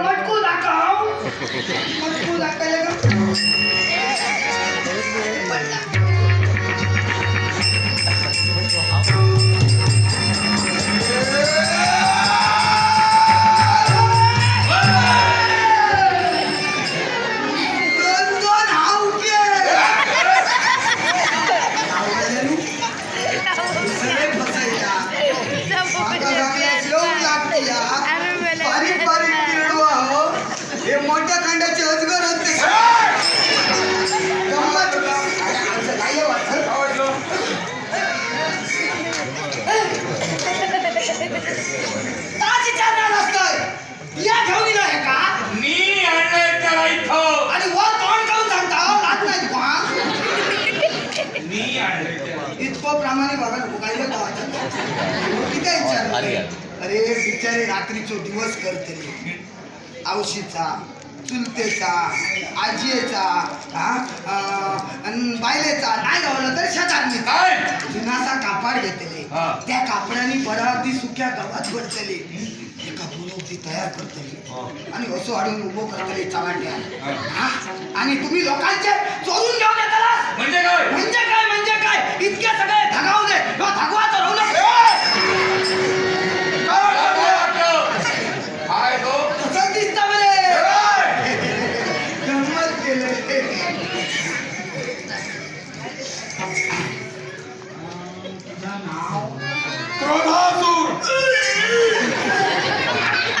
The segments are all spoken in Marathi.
मटकू दाखव मटकू दाखव अरे बिचारे रात्रीचो दिवस करतले आवशीचा चुलतेचा आजीचा हा बायलेचा नाही गावलं तर शेजारनी काय? जुनासा कापड घेतले हा. त्या कापडाने बरा ती सुक्या गव्हात भरतले एका ती तयार करतले. आणि असं वाढून उभं करतले चव्हाट्या हा. आणि तुम्ही लोकांचे चोरून तुझं नाव? क्रोधासूर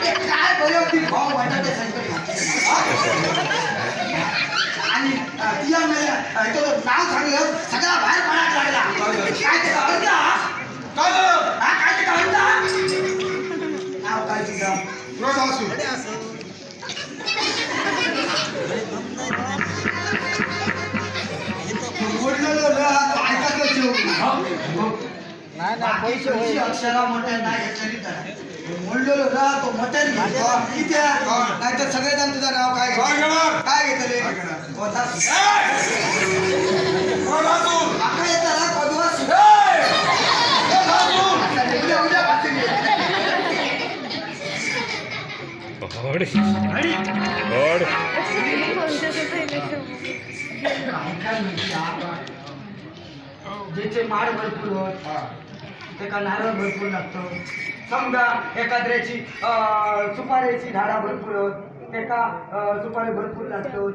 ते काय बरं होती भाऊ बटाटे आणि अं, तिला नाव सांगलं सगळा बाहेर अक्षरा मोठ्या नाही मोडलेलो ना तो मटन घेतो किती नाही. तर सगळेजण तुझं नाव काय काय घेतले? कोणता क्रोधासूर आकडे येतात ना म्हणते हा? ज्याचे माड भरपूर होत. एका नारळ भरपूर लागतो. समजा एखाद्याची सुपारीची झाडा भरपूर एका सुपारी भरपूर लागतो.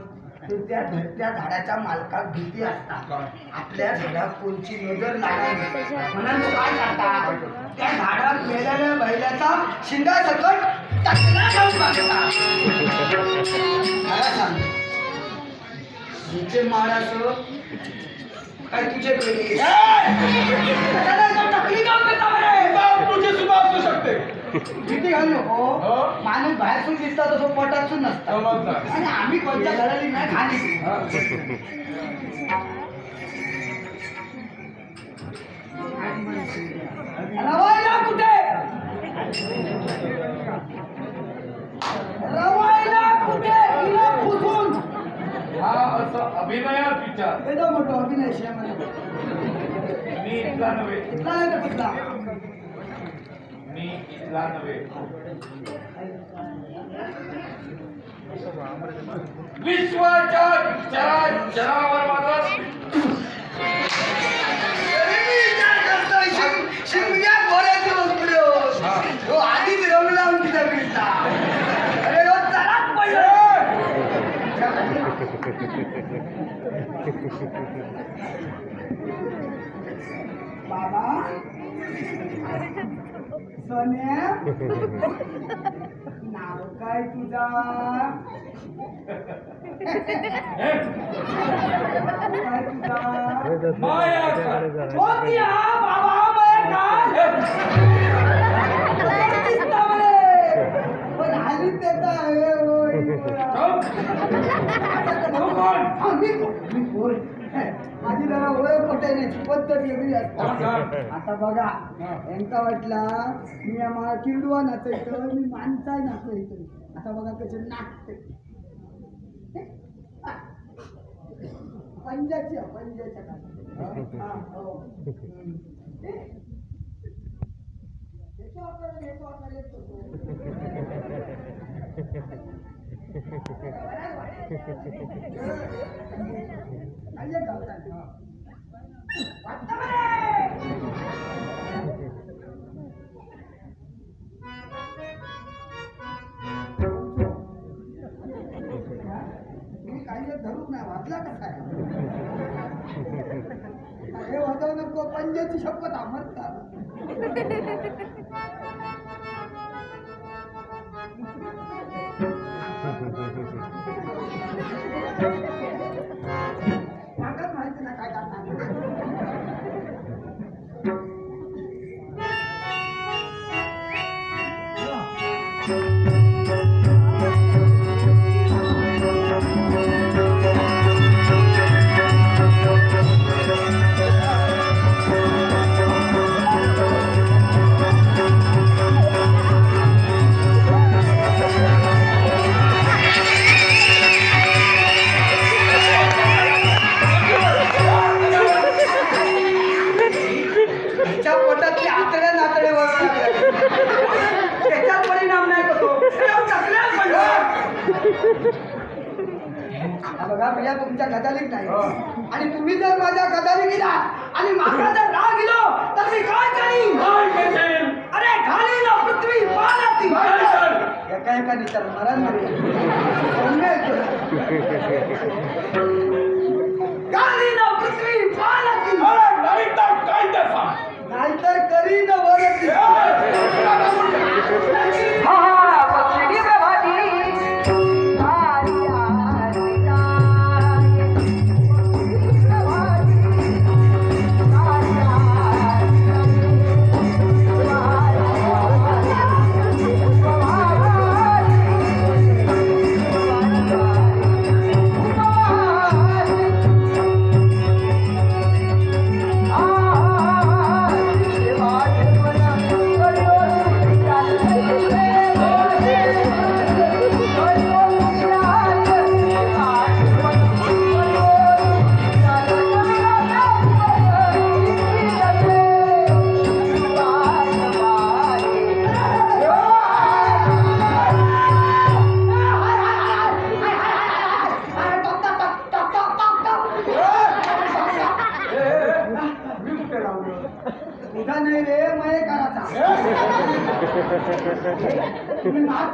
त्या त्या झाडाच्या मालकाक भीती असतात आपल्या झाडात कोणची नजर लागावी. म्हणून काय करता? त्या झाडात मेलेल्या बैलाचा शिंगा सकट टाकला बघता. मला सांग माड असो काय तुझे तो टकली जाऊन देता बरे. तुझी सुद्धा असू शकते. भीती घालू नको. हो. माणूस बाहेरसून दिसता तसं पोटातून नसता. समजलं. आणि आम्ही कोणत्या घराली नाही खाली. मोठं अभिनय. मी इथला नव्हे. इथला नाही मी इथला नव्हे. विश्वाच्या चराचरावर माझा नाव काय तुझा? काय माया बाबा पण हल्ली त्याचा हे होय. हा, मी कोण? मी कोण? माझी जरा ओळख पटवण्याची पद्धत वेगळी असते. आता बघा यांका वाटला मी आम्हाला किरडुवा नाचायचं मी माणसाय नाचायचं. आता बघा कसे नाचते. पंजाची पंजाच्या येतो आपल्याला येतो आपल्याला येतो धरून नाही वाजला कसा आहे हे वाजव नको पंजाची शपथ म्हणतात हा बघा भैया तुमच्या गजालीत नाही. आणि तुम्ही जर माझ्या गजाली गेला आणि माझा जर राग गेलो तर मी काय करीन? अरे घाली ना पृथ्वी पालाती? एका एका निचार मरण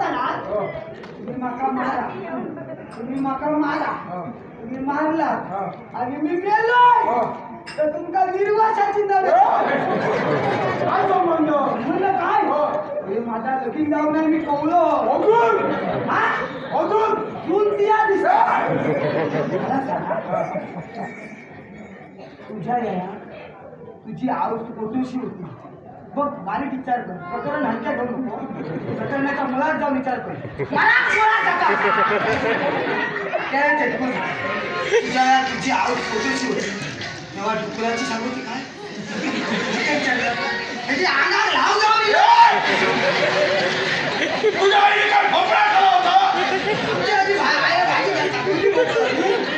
तुम्ही मारता ना तुम्ही माका मारा. तुम्ही माका मारा. तुम्ही मारला. आणि मी मेलो तर तुमका निर्वासाची नव्हे काय संबंध? म्हणलं काय? हे. माझा लगीन जाऊ नाही मी कवलो अजून? हा? अजून? सून दिया दिसा तुझ्या या तुझी आऊस पोटूशी होती बघ बारीक विचार कर प्रकरण हलक्या घेऊ नको प्रकरणाच्या मुळात जाऊन विचार कर मुळात, मुळात जाता. काय चटकून तुझ्या या तुझी आऊस पोटूशी होती तेव्हा डुकराची सांगू ती काय काय विचारलं? ह्याची अंगावर लाव जाऊन तुझ्या आईने काय भोपळा खाला होता तुझ्या आधी भा- आया भाजी घालतात. तुझी बोलतो.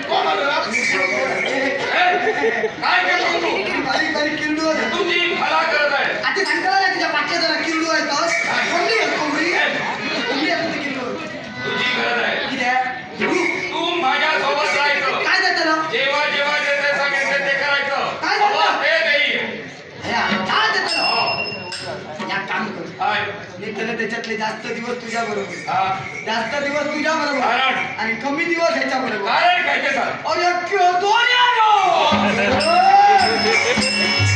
कोण आलं रे? काय केलं त्याला त्याच्यातले जास्त दिवस तुझ्या बरोबर जास्त दिवस तुझ्या बरोबर आणि कमी दिवस ह्याच्या बरोबर अरे